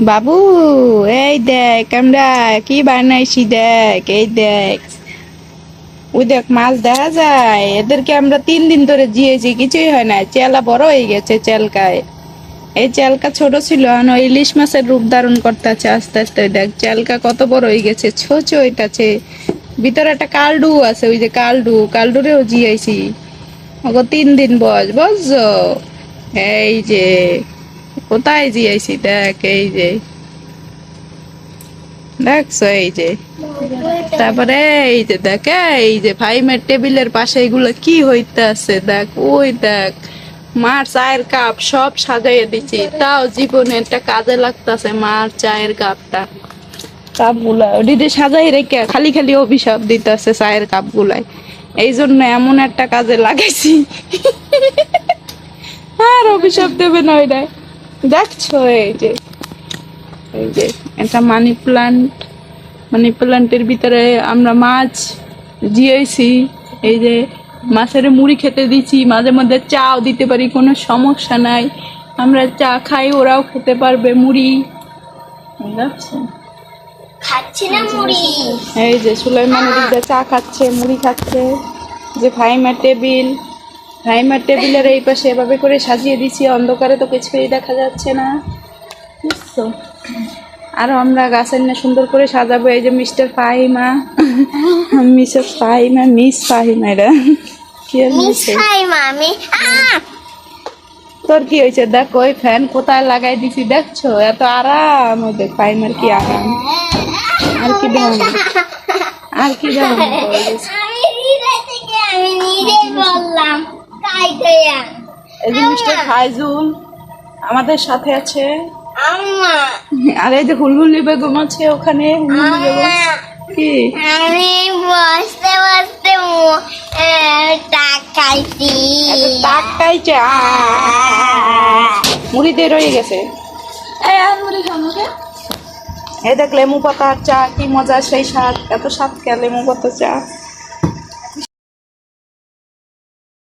বাবু, এই দেখ আমরা কি বানাইছি দেখ, এই দেখ। ওই দেখ, মাছ দেখা যায়। এদেরকে আমরা তিন দিন ধরে জিয়েছি, কিছুই হয় না। চেলা বড় হয়ে গেছে চেলকায়। এই চেলকা ছোট ছিল ইলিশ মাছের রূপ ধারণ করতেছে আস্তে আস্তে। দেখ, চেলকা কত বড় হয়ে গেছে, ছোচ হইতাছে। ভিতরে একটা কালডু আছে, ওই যে কালডু। কালডুরেও জিয়েছি। ওগো তিন দিন বয়স, বুঝছ? এই যে কোথায় জিয়েছি দেখ, এই যে। দেখছ এই যে। তারপরে এই যে, দেখ, এই যে ফাইমের টেবিলের পাশে এগুলো কি হইতে আছে দেখ, ওই দেখ। মার চায়ের কাপ সব সাজাইয়ে দিচ্ছি তাও জীবনে একটা কাজে লাগতাছে মার চায়ের কাপটা। কাপগুলা ওদিকে সাজাই রেখে খালি খালি অভিশাপ দিতেছে চায়ের কাপ গুলাই এই জন্য এমন একটা কাজে লাগাইছি। আর অভিশাপ দেবে না ওইটা দেখছ এই যে এই যে এটা মানি প্লান্ট মানি প্লান্টের ভিতরে আমরা মাছ জিয়েছি। এই যে মাছের মুড়ি খেতে দিচ্ছি মাঝে মধ্যে চাও দিতে পারি কোনো সমস্যা নাই। আমরা চা খাই ওরাও খেতে পারবে মুড়ি। খাচ্ছি এই যে সুলাইমান চা খাচ্ছে মুড়ি খাচ্ছে। যে ভাইমার টেবিল ভাইমার টেবিলের এই পাশে এভাবে করে সাজিয়ে দিছি অন্ধকারে তো কিছুই দেখা যাচ্ছে না। বুঝছ? আর আমরা গাছের না সুন্দর করে সাজাবো এই যে Mr Fahima. Mrs Fahima Miss Fahima এরা। তোর কি হয়েছে? দেখ ওই ফ্যান কোথায় লাগাই দিছি দেখছ? এত আরাম ওই দেখ ফাহিমার কি আরাম। আর কি দাম আর কি দাম এই যে মিস্টার ফাইজুল আমাদের সাথে আছে। আম্মা। আর এই যে হুলহুলি বেগম আছে ওখানে কি? আমি বসতে বসতে মু- আহ, তাকাইছি। তাক খাইছে মুড়ি দিয়ে রয়ে গেছে? এই দেখ লেমু পাতার চা কি মজা সেই স্বাদ। এত স্বাদ কে লেমু পাতার চা?